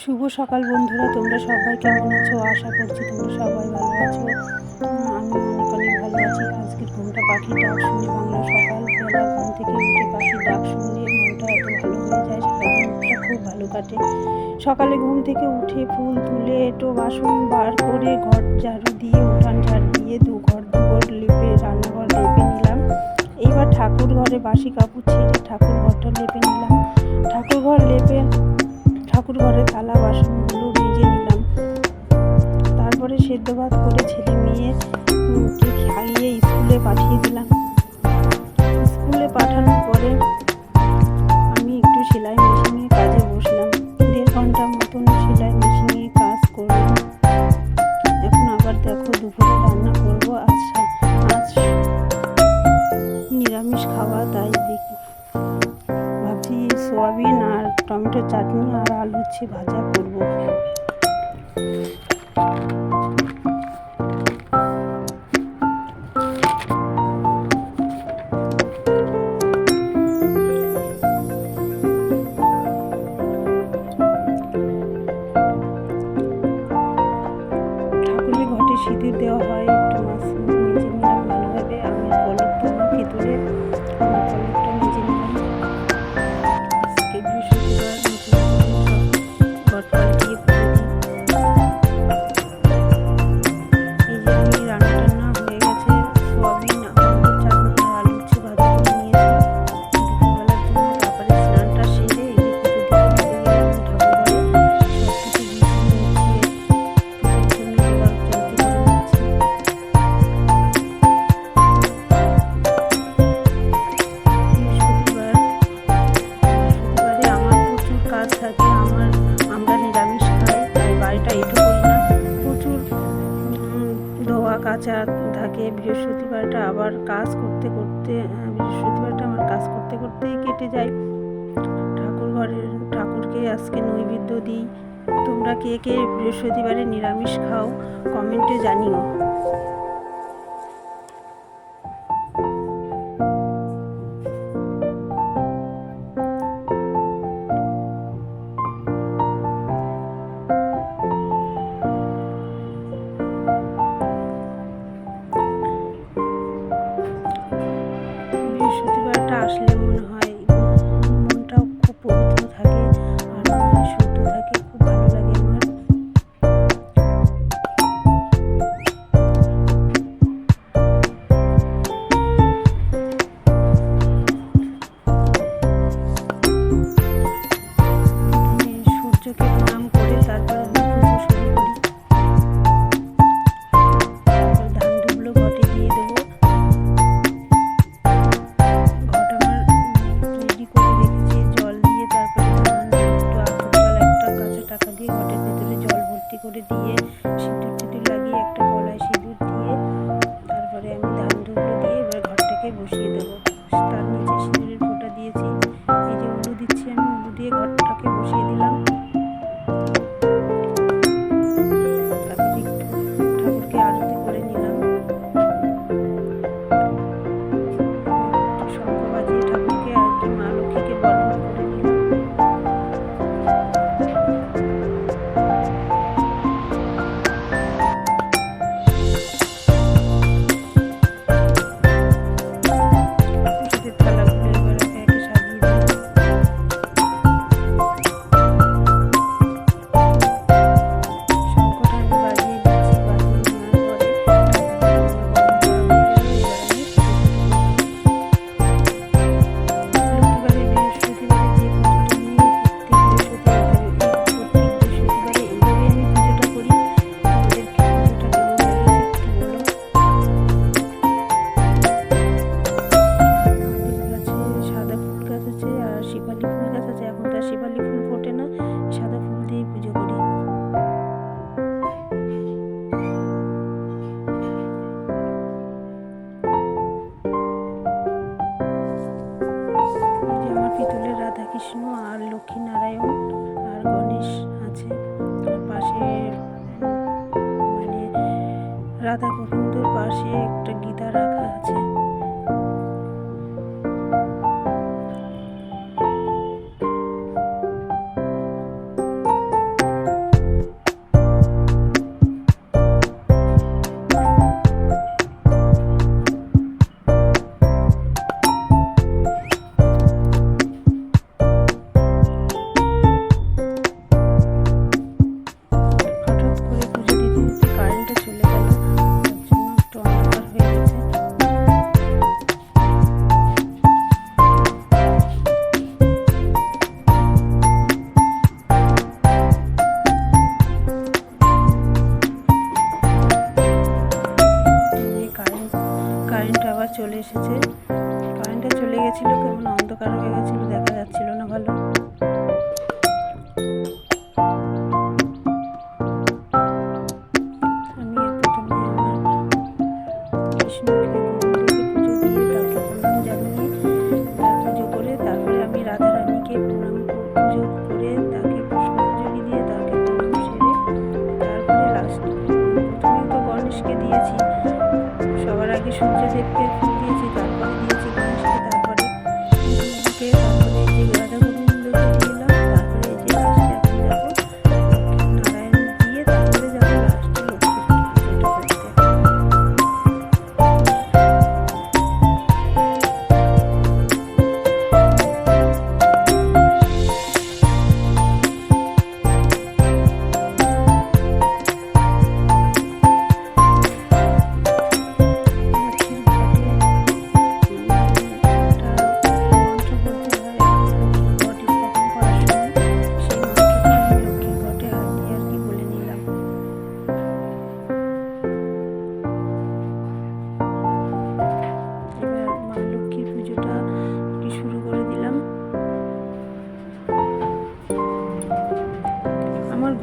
শুভ সকাল বন্ধুরা, তোমরা সবাই কেমন আছো? আশা করছি তোমরা সবাই ভালো আছো। আমি অনেক অনেক ভালো আছি। আজকের ঘুমটা পাখির ডাক শুনে বাংলা সকালবেলা ঘুম থেকে উঠে পাখির ডাক শুনলে মনটা এত ভালো হয়ে যায় সারাদিনটা খুব ভালো কাটে। সকালে ঘুম থেকে উঠে ফুল তুলে, এটো বাসন বার করে ঘর ঝাড়ু দিয়ে, উঠান ঝাড় দিয়ে দু ঘর দু ঘর লেপে রান্নাঘর লেপে নিলাম। এইবার ঠাকুর ঘরে বাসি কাপড় ছেড়ে ঠাকুর ঘরটা লেপে নিলাম। ঠাকুর ঘর লেপে ঠাকুর ঘরে থালা, বাসনগুলো মেজে নিলাম। তারপরে সেদ্ধ ভাত করে ছেলে মেয়ে খাইয়ে স্কুলে পাঠিয়ে দিলাম। স্কুলে পাঠানোর পরে আমি একটু সেলাই মেশিনে কাজে বসলাম। দেড় ঘণ্টার মতন সেলাই মেশিনে কাজ করলাম। এখন আবার দেখো দুপুরে রান্না করব। আজ আজ নিরামিষ খাওয়া, তাই দেখি। ভাবছি সোয়াবিন আর টমেটো চাটনি আর আলু ভাজা করব। বৃহস্পতিবারটা আবার কাজ করতে করতে বৃহস্পতিবারটা আমার কাজ করতে করতেই কেটে যায়। ঠাকুর ঘরের ঠাকুরকে আজকে নৈবেদ্য দিই। তোমরা কে কে বৃহস্পতিবারে নিরামিষ খাও কমেন্টে জানিও। তারপর রাধা গোবিন্দর পাশে একটা গীতা রাখা আছে।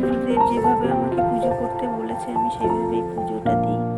গুরুদেব যেভাবে আমাকে পুজো করতে বলেছে আমি সেভাবেই পুজোটা দিই।